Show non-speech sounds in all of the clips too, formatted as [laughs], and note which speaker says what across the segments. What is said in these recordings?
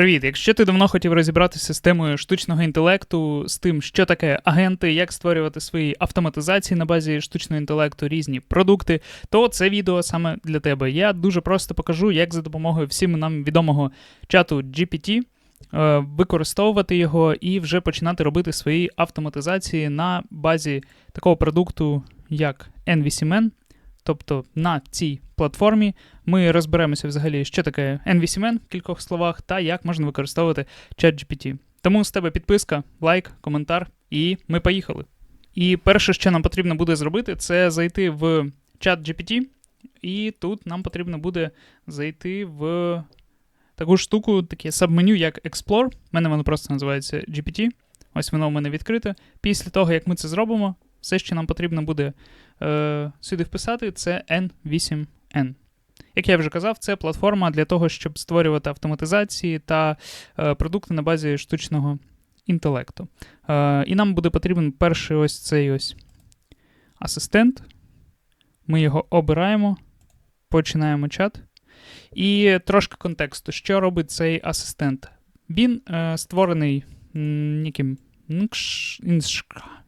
Speaker 1: Привіт! Якщо ти давно хотів розібратися з темою штучного інтелекту, з тим, що таке агенти, як створювати свої автоматизації на базі штучного інтелекту, різні продукти, то це відео саме для тебе. Я дуже просто покажу, як за допомогою всім нам відомого чату GPT е, використовувати його і вже починати робити свої автоматизації на базі такого продукту, як NVCMN. Тобто на цій платформі ми розберемося взагалі, що таке NVCMN в кількох словах та як можна використовувати ChatGPT. Тому з тебе підписка, лайк, коментар, і ми поїхали. І перше, що нам потрібно буде зробити, це зайти в ChatGPT, і тут нам потрібно буде зайти в таку штуку, таке сабменю, як Explore. У мене воно просто називається GPT. Ось воно у мене відкрите. Після того, як ми це зробимо, все, що нам потрібно буде е, сюди вписати, це N8N. Як я вже казав, це платформа для того, щоб створювати автоматизації та е, продукти на базі штучного інтелекту. Е, і нам буде потрібен перший ось цей ось асистент. Ми його обираємо, починаємо чат. І трошки контексту, що робить цей асистент. Він е, створений яким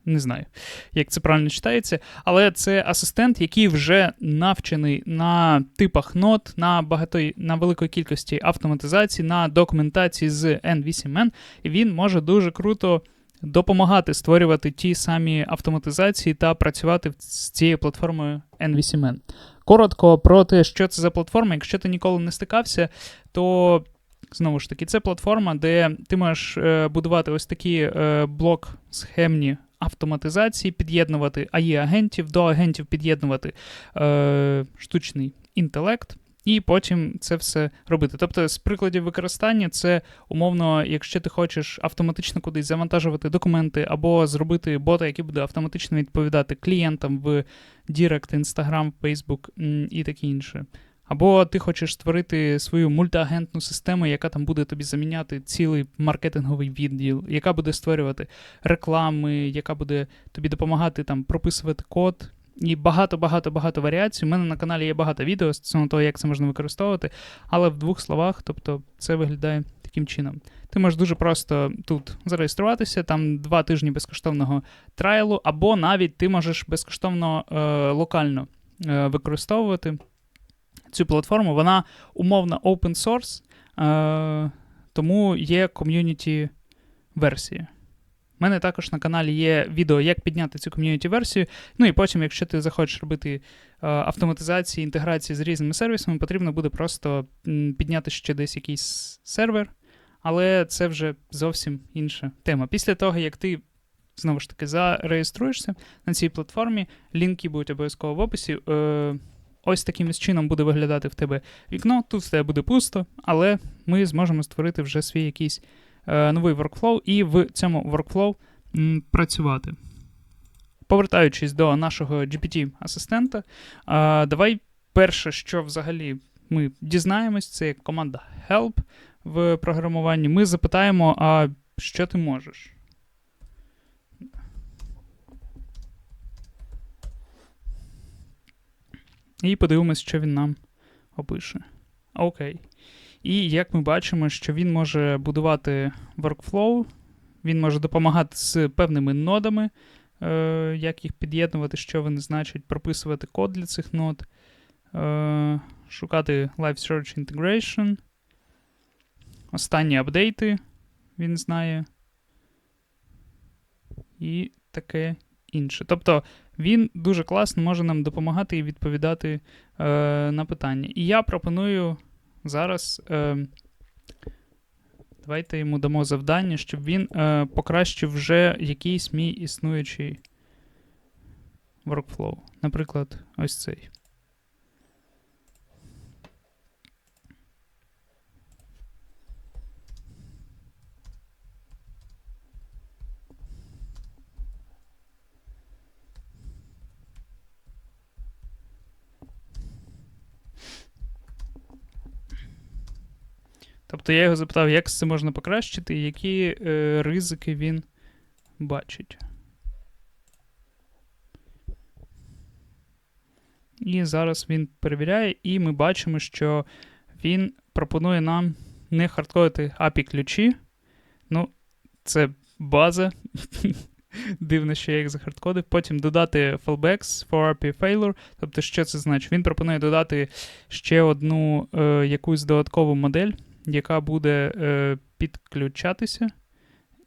Speaker 1: не знаю, як це правильно читається, але це асистент, який вже навчений на типах нот, на багато, на великої кількості автоматизації, на документації з N8N, і він може дуже круто допомагати створювати ті самі автоматизації та працювати з цією платформою N8N. Коротко про те, що це за платформа. Якщо ти ніколи не стикався, то Знову ж таки, це платформа, де ти можеш е, будувати ось такі е, блок-схемні автоматизації, під'єднувати АІ-агентів, до агентів під'єднувати е, штучний інтелект. І потім це все робити. Тобто, з прикладів використання, це умовно, якщо ти хочеш автоматично кудись завантажувати документи, або зробити бота, який буде автоматично відповідати клієнтам в Direct, Instagram, Facebook і таке інше. Або ти хочеш створити свою мультиагентну систему, яка там буде тобі заміняти цілий маркетинговий відділ, яка буде створювати реклами, яка буде тобі допомагати там прописувати код. І багато-багато-багато варіацій. У мене на каналі є багато відео стосовно того, як це можна використовувати. Але в двох словах, тобто, це виглядає таким чином. Ти можеш дуже просто тут зареєструватися, там два тижні безкоштовного трайлу, або навіть ти можеш безкоштовно е, локально е, використовувати цю платформу, вона умовно open source, е, тому є ком'юніті версія. У мене також на каналі є відео, як підняти цю ком'юніті версію. Ну і потім, якщо ти захочеш робити е, автоматизації, інтеграції з різними сервісами, потрібно буде просто підняти ще десь якийсь сервер, але це вже зовсім інша тема. Після того, як ти. Знову ж таки, зареєструєшся на цій платформі, лінки будуть обов'язково в описі. Е, Ось таким чином буде виглядати в тебе вікно. Тут в тебе буде пусто, але ми зможемо створити вже свій якийсь е, новий workflow і в цьому workflow м, працювати. Повертаючись до нашого GPT-асистента, е, давай перше, що взагалі ми дізнаємось, це команда help в програмуванні. Ми запитаємо, а що ти можеш? І подивимось, що він нам опише. Окей. І як ми бачимо, що він може будувати workflow, він може допомагати з певними нодами, е, як їх під'єднувати, що вони значать, прописувати код для цих нод, е, шукати Live Search Integration. Останні апдейти він знає. І таке інше. Тобто він дуже класно може нам допомагати і відповідати е, на питання. І я пропоную зараз. Е, Давайте йому дамо завдання, щоб він е, покращив вже якийсь мій існуючий workflow. Наприклад, ось цей. Тобто я його запитав, як це можна покращити, і які е, ризики він бачить. І зараз він перевіряє, і ми бачимо, що він пропонує нам не хардкодити API ключі. Ну, це база. [laughs] Дивно, що я їх захардкодив. Потім додати fallbacks for API failure. Тобто, що це значить? Він пропонує додати ще одну е, якусь додаткову модель, яка буде е, підключатися.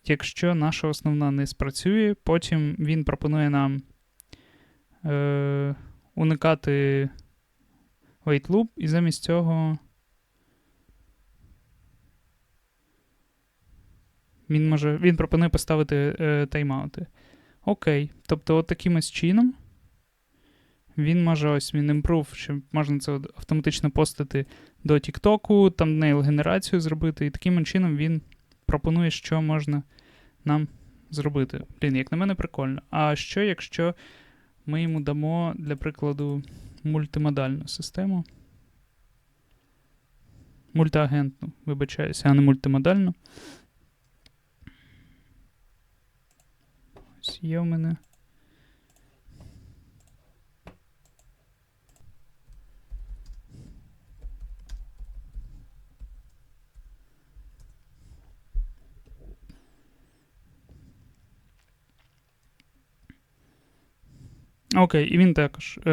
Speaker 1: Якщо наша основна не спрацює, потім він пропонує нам е, уникати wait loop, і замість цього він може, він пропонує поставити е, тайм-аути. Окей. Тобто, от таким ось чином він може ось він improve, що можна це автоматично постити до TikTok, там нейл генерацію зробити, і таким чином він пропонує, що можна нам зробити. Блін, як на мене, прикольно. А що, якщо ми йому дамо, для прикладу, мультимодальну систему? Мультиагентну, вибачаюся, а не мультимодальну. Ось є у мене. Окей, і він також е,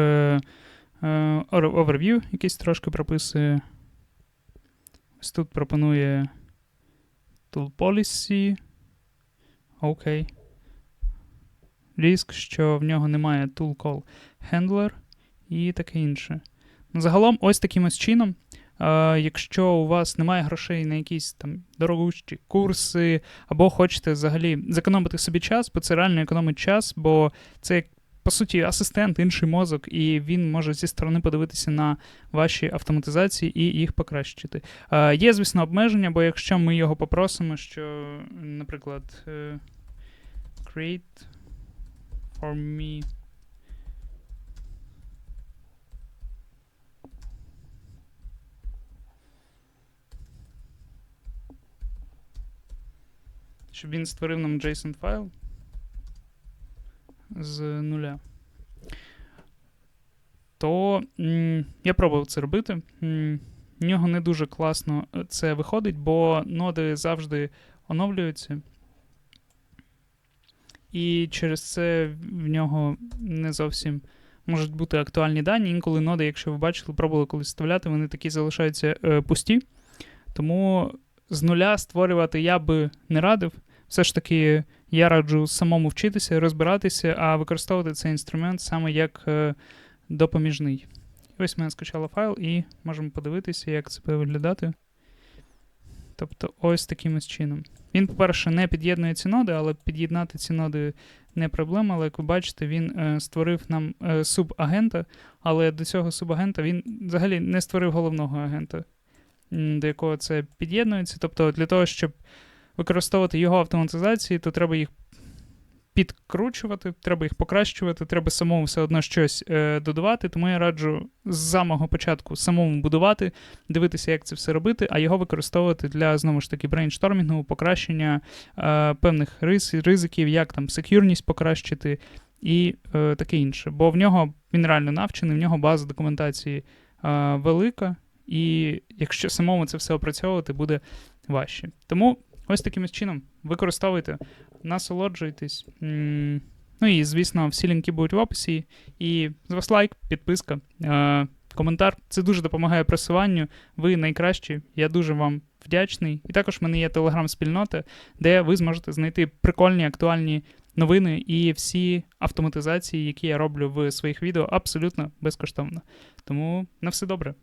Speaker 1: е, overview якийсь трошки прописує. Ось тут пропонує tool policy. Окей. Риск, що в нього немає tool call handler і таке інше. Ну, загалом, ось таким ось чином. Е, якщо у вас немає грошей на якісь там дорогущі курси, або хочете взагалі зекономити собі час, бо це реально економить час, бо це як по суті, асистент, інший мозок, і він може зі сторони подивитися на ваші автоматизації і їх покращити. Е, Є, звісно, обмеження, бо якщо ми його попросимо, що, наприклад, е, create for me. Щоб він створив нам JSON файл з нуля. То м, я пробував це робити. М, в нього не дуже класно е, це виходить, бо ноди завжди оновлюються. І через це в нього не зовсім можуть бути актуальні дані. Інколи ноди, якщо ви бачили, пробували колись вставляти, вони такі залишаються е, пусті. Тому з нуля створювати я би не радив. Все ж таки, я раджу самому вчитися, розбиратися, а використовувати цей інструмент саме як е, допоміжний. Ось мене скачало файл, і можемо подивитися, як це буде виглядати. Тобто, ось таким ось чином. Він, по-перше, не під'єднує ці ноди, але під'єднати ці ноди не проблема. Але як ви бачите, він е, створив нам е, субагента, але до цього субагента він взагалі не створив головного агента, до якого це під'єднується. Тобто, для того, щоб використовувати його автоматизації, то треба їх підкручувати, треба їх покращувати, треба самому все одно щось е, додавати. Тому я раджу з самого початку самому будувати, дивитися, як це все робити, а його використовувати для знову ж таки брейнштормінгу, покращення е, певних рис, ризиків, як там секюрність покращити і е, таке інше. Бо в нього він реально навчений, в нього база документації е, велика. І якщо самому це все опрацьовувати, буде важче. Тому ось таким чином використовуйте насолоджуйтесь. Ну і, звісно, всі лінки будуть в описі. І з вас лайк, підписка, е, коментар. Це дуже допомагає просуванню. Ви найкращі. Я дуже вам вдячний. І також в мене є телеграм-спільнота, де ви зможете знайти прикольні актуальні новини і всі автоматизації, які я роблю в своїх відео, абсолютно безкоштовно. Тому на все добре.